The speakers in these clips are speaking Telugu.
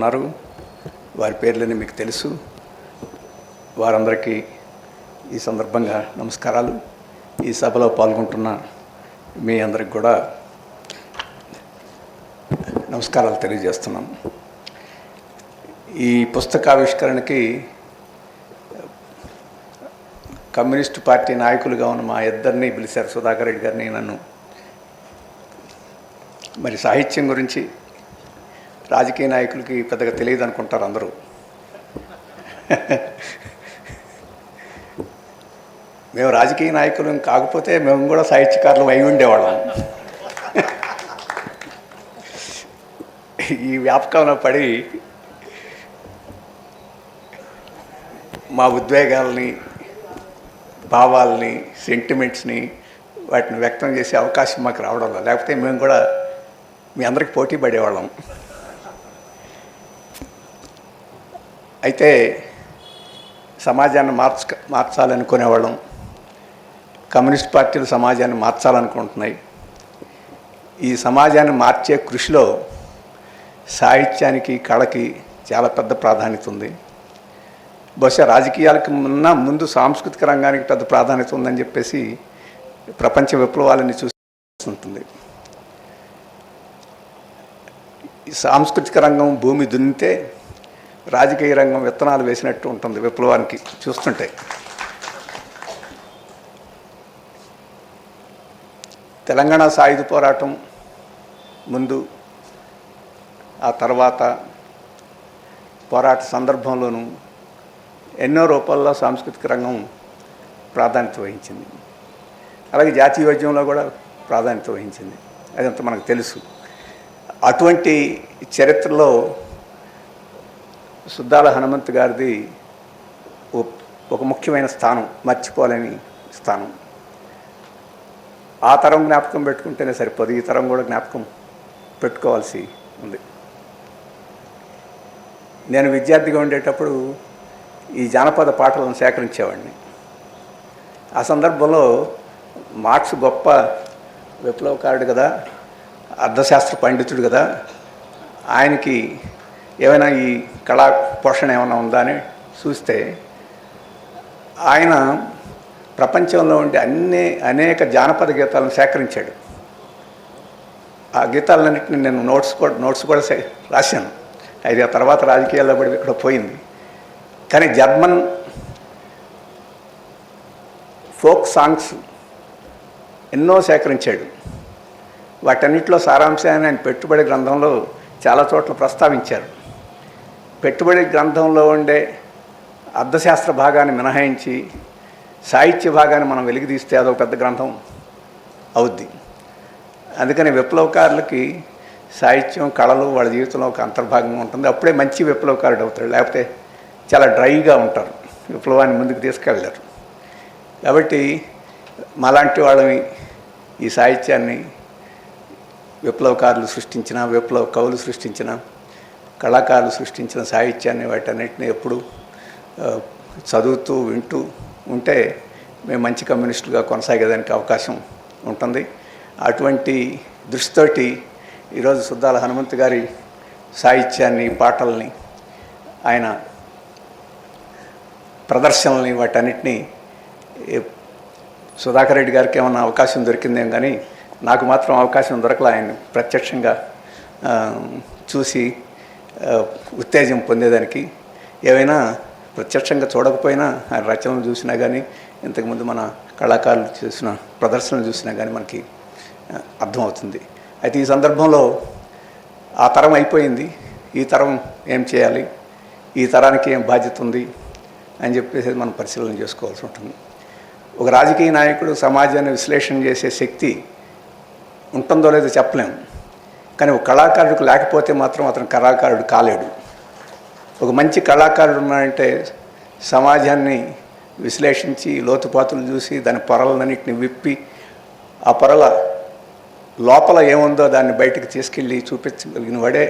ఉన్నారు. వారి పేర్లని మీకు తెలుసు. వారందరికీ ఈ సందర్భంగా నమస్కారాలు. ఈ సభలో పాల్గొంటున్న మీ అందరికి కూడా నమస్కారాలు తెలియజేస్తున్నాం. ఈ పుస్తకావిష్కరణకి కమ్యూనిస్టు పార్టీ నాయకులుగా ఉన్న మా ఇద్దరిని పిలిచారు సుధాకర్ రెడ్డి గారిని నన్ను మరి సాహిత్యం గురించి రాజకీయ నాయకులకి పెద్దగా తెలియదు అనుకుంటారు అందరూ. మేము రాజకీయ నాయకులు కాకపోతే మేము కూడా సాహిత్యకారులు అయి ఉండేవాళ్ళం. ఈ వ్యాపకంలో పడి మా ఉద్వేగాల్ని భావాల్ని సెంటిమెంట్స్ని వాటిని వ్యక్తం చేసే అవకాశం మాకు రావడం లేకపోతే మేము కూడా మీ అందరికి పోటీ పడేవాళ్ళం. అయితే సమాజాన్ని మార్చ మార్చాలనుకునేవాళ్ళం. కమ్యూనిస్ట్ పార్టీలు సమాజాన్ని మార్చాలనుకుంటున్నాయి. ఈ సమాజాన్ని మార్చే కృషిలో సాహిత్యానికి కళకి చాలా పెద్ద ప్రాధాన్యత ఉంది. బహుశా రాజకీయాలకు ఉన్న ముందు సాంస్కృతిక రంగానికి పెద్ద ప్రాధాన్యత ఉందని చెప్పేసి ప్రపంచ విప్లవాలని చూస్తుంటుంది. ఈ సాంస్కృతిక రంగం భూమి దున్నితే రాజకీయ రంగం విత్తనాలు వేసినట్టు ఉంటుంది విప్లవానికి చూస్తుంటే. తెలంగాణ సాయుధ పోరాటం ముందు ఆ తర్వాత పోరాట సందర్భంలోనూ ఎన్నో రూపాల్లో సాంస్కృతిక రంగం ప్రాధాన్యత వహించింది. అలాగే జాతీయోద్యమంలో కూడా ప్రాధాన్యత వహించింది. అదంతా మనకు తెలుసు. అటువంటి చరిత్రలో సుద్దాల హనుమంత్ గారిది ఒక ముఖ్యమైన స్థానం మర్చిపోలేని స్థానం. ఆ తరం జ్ఞాపకం పెట్టుకుంటేనే సరిపోదు ఈ తరం కూడా జ్ఞాపకం పెట్టుకోవాల్సి ఉంది. నేను విద్యార్థిగా ఉండేటప్పుడు ఈ జానపద పాటలను సేకరించేవాడిని. ఆ సందర్భంలో మార్క్స్ గొప్ప విప్లవకారుడు కదా అర్థశాస్త్ర పండితుడు కదా ఆయనకి ఏమైనా ఈ కళా పోషణ ఏమైనా ఉందా అని చూస్తే ఆయన ప్రపంచంలో ఉండే అన్ని అనేక జానపద గీతాలను సేకరించాడు. ఆ గీతాలన్నింటినీ నేను నోట్స్ కూడా నోట్స్ కూడా రాశాను. అది ఆ తర్వాత రాజకీయాల్లో పడి ఇక్కడ పోయింది. కానీ జర్మన్ ఫోక్ సాంగ్స్ ఎన్నో సేకరించాడు. వాటన్నిటిలో సారాంశాన్ని ఆయన పెట్టుబడి గ్రంథంలో చాలా చోట్ల ప్రస్తావించారు. పెట్టుబడి గ్రంథంలో ఉండే అర్థశాస్త్ర భాగాన్ని మినహాయించి సాహిత్య భాగాన్ని మనం వెలిగితీస్తే అదొక పెద్ద గ్రంథం అవుద్ది. అందుకని విప్లవకారులకి సాహిత్యం కళలు వాళ్ళ జీవితంలో ఒక అంతర్భాగం ఉంటుంది. అప్పుడే మంచి విప్లవకారుడు అవుతాడు. లేకపోతే చాలా డ్రైగా ఉంటారు. విప్లవాన్ని ముందుకు తీసుకెళ్ళారు. కాబట్టి మాలాంటి వాళ్ళని ఈ సాహిత్యాన్ని విప్లవకారులు సృష్టించిన విప్లవ కవులు సృష్టించిన కళాకారులు సృష్టించిన సాహిత్యాన్ని వాటన్నిటిని ఎప్పుడు చదువుతూ వింటూ ఉంటే మేము మంచి కమ్యూనిస్టులుగా కొనసాగేదానికి అవకాశం ఉంటుంది. అటువంటి దృష్టితోటి ఈరోజు సుద్దాల హనుమంతు గారి సాహిత్యాన్ని పాటల్ని ఆయన ప్రదర్శనల్ని వాటన్నిటినీ సుధాకర్ రెడ్డి గారికి ఏమన్నా అవకాశం దొరికిందేం కానీ నాకు మాత్రం అవకాశం దొరకలే ఆయన ప్రత్యక్షంగా చూసి ఉత్తేజం పొందేదానికి. ఏవైనా ప్రత్యక్షంగా చూడకపోయినా ఆయన రచనలు చూసినా కానీ ఇంతకుముందు మన కళాకారులు చేసిన ప్రదర్శనలు చూసినా కానీ మనకి అర్థమవుతుంది. అయితే ఈ సందర్భంలో ఆ తరం అయిపోయింది. ఈ తరం ఏం చేయాలి? ఈ తరానికి ఏం బాధ్యత ఉంది? అని చెప్పేసి మనం పరిశీలన చేసుకోవాల్సి ఉంటుంది. ఒక రాజకీయ నాయకుడు సమాజాన్ని విశ్లేషణ చేసే శక్తి ఉంటుందో లేదో చెప్పలేము కానీ ఒక కళాకారుడికి లేకపోతే మాత్రం అతను కళాకారుడు కాలేడు. ఒక మంచి కళాకారుడు ఉన్నాడంటే సమాజాన్ని విశ్లేషించి లోతుపాతులు చూసి దాని పొరలన్నింటిని విప్పి ఆ పొరల లోపల ఏముందో దాన్ని బయటకు తీసుకెళ్ళి చూపించగలిగిన వాడే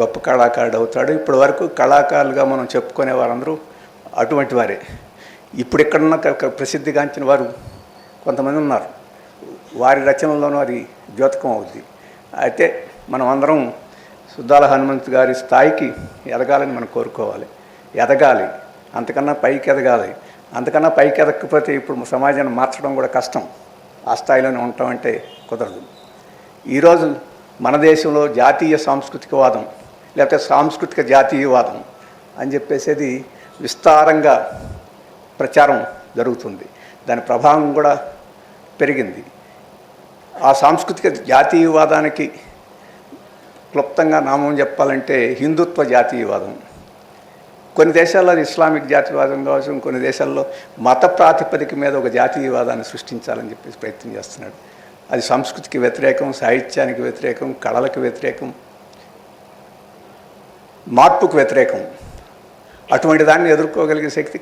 గొప్ప కళాకారుడు అవుతాడు. ఇప్పటి వరకు కళాకారులుగా మనం చెప్పుకునే వారందరూ అటువంటి వారే. ఇప్పుడు ఇక్కడున్న ప్రసిద్ధిగాంచిన వారు కొంతమంది ఉన్నారు. వారి రచనలోనూ అది ద్యోతకం అవుద్ది. అయితే మనం అందరం సుద్దాల హనుమంత్ గారి స్థాయికి ఎదగాలని మనం కోరుకోవాలి. ఎదగాలి. అంతకన్నా పైకి ఎదగాలి. అంతకన్నా పైకి ఎదగకపోతే ఇప్పుడు సమాజాన్ని మార్చడం కూడా కష్టం. ఆ స్థాయిలోనే ఉండటం అంటే కుదరదు. ఈరోజు మన దేశంలో జాతీయ సాంస్కృతికవాదం లేకపోతే సాంస్కృతిక జాతీయవాదం అని చెప్పేసేది విస్తారంగా ప్రచారం జరుగుతుంది. దాని ప్రభావం కూడా పెరిగింది. ఆ సాంస్కృతిక జాతీయవాదానికి క్లుప్తంగా నామం చెప్పాలంటే హిందుత్వ జాతీయవాదం. కొన్ని దేశాల్లో ఇస్లామిక్ జాతీయవాదం కావచ్చు కొన్ని దేశాల్లో మత ప్రాతిపదిక మీద ఒక జాతీయవాదాన్ని సృష్టించాలని చెప్పేసి ప్రయత్నం చేస్తున్నాడు. అది సంస్కృతికి వ్యతిరేకం సాహిత్యానికి వ్యతిరేకం కళలకు వ్యతిరేకం మార్పుకు వ్యతిరేకం. అటువంటి దాన్ని ఎదుర్కోగలిగే శక్తి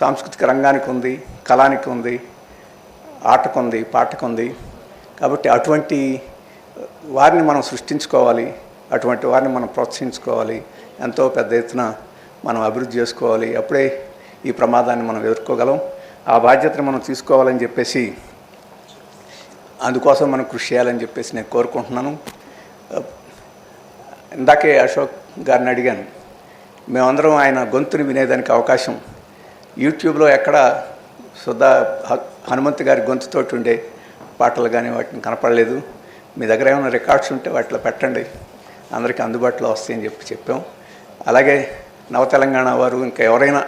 సాంస్కృతిక రంగానికి ఉంది కళానికి ఉంది ఆటకు ఉంది పాటకు ఉంది. కాబట్టి అటువంటి వారిని మనం సృష్టించుకోవాలి అటువంటి వారిని మనం ప్రోత్సహించుకోవాలి ఎంతో పెద్ద ఎత్తున మనం అభివృద్ధి చేసుకోవాలి. అప్పుడే ఈ ప్రమాదాన్ని మనం ఎదుర్కోగలం. ఆ బాధ్యతను మనం తీసుకోవాలని చెప్పేసి అందుకోసం మనం కృషి చేయాలని చెప్పేసి నేను కోరుకుంటున్నాను. ఇందాకే అశోక్ గారిని అడిగాను మేమందరం ఆయన గొంతుని వినేదానికి అవకాశం. యూట్యూబ్లో ఎక్కడ సుధా హ- హనుమంత్ గారి గొంతుతోటి ఉండే పాటలు కానీ వాటిని కనపడలేదు. మీ దగ్గర ఏమైనా రికార్డ్స్ ఉంటే వాటిలో పెట్టండి. అందరికీ అందుబాటులో వస్తాయని చెప్పి చెప్పాం. అలాగే నవ తెలంగాణ వారు ఇంకా ఎవరైనా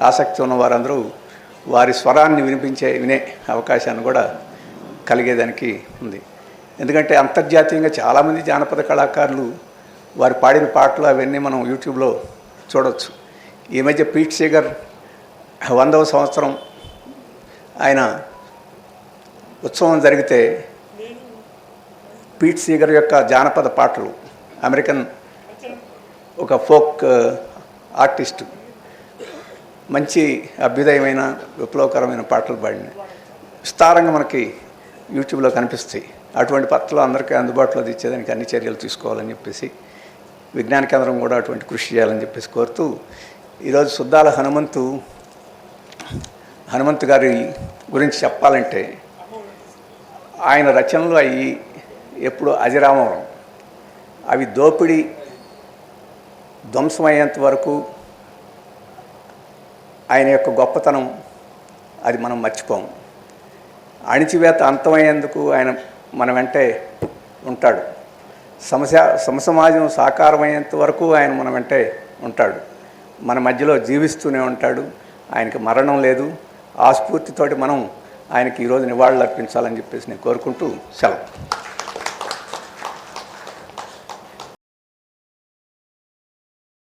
ఆసక్తి ఉన్న వారందరూ వారి స్వరాన్ని వినిపించే వినే అవకాశాన్ని కూడా కలిగేదానికి ఉంది. ఎందుకంటే అంతర్జాతీయంగా చాలామంది జానపద కళాకారులు వారు పాడిన పాటలు అవన్నీ మనం యూట్యూబ్లో చూడవచ్చు ఈ మధ్య పీట్ సీగర్ వందవ సంవత్సరం ఆయన ఉత్సవం జరిగితే పీట్ సీగర్ యొక్క జానపద పాటలు అమెరికన్ ఒక ఫోక్ ఆర్టిస్ట్ మంచి అభ్యుదయమైన విప్లవకరమైన పాటలు పాడినాయి విస్తారంగా మనకి యూట్యూబ్లో కనిపిస్తాయి. అటువంటి పత్రాలు అందరికీ అందుబాటులో తెచ్చేదానికి అన్ని చర్యలు తీసుకోవాలని చెప్పేసి విజ్ఞాన కేంద్రం కూడా అటువంటి కృషి చేయాలని చెప్పేసి కోరుతూ ఈరోజు సుద్దాల హనుమంతు హనుమంతు గారి గురించి చెప్పాలంటే ఆయన రచనలు అయ్యి ఎప్పుడు అజరామవరం అవి దోపిడీ ధ్వంసమయ్యేంత వరకు ఆయన యొక్క గొప్పతనం అది మనం మర్చిపోము అణిచివేత అంతమయ్యేందుకు ఆయన మన వెంటే ఉంటాడు. సమస్య సమసమాజం సాకారమయ్యేంత వరకు ఆయన మన వెంటే ఉంటాడు. మన మధ్యలో జీవిస్తూనే ఉంటాడు. ఆయనకి మరణం లేదు. ఆ స్ఫూర్తితోటి మనం ఆయనకి ఈరోజు నివాళులు అర్పించాలని చెప్పేసి నేను కోరుకుంటూ సెలవు.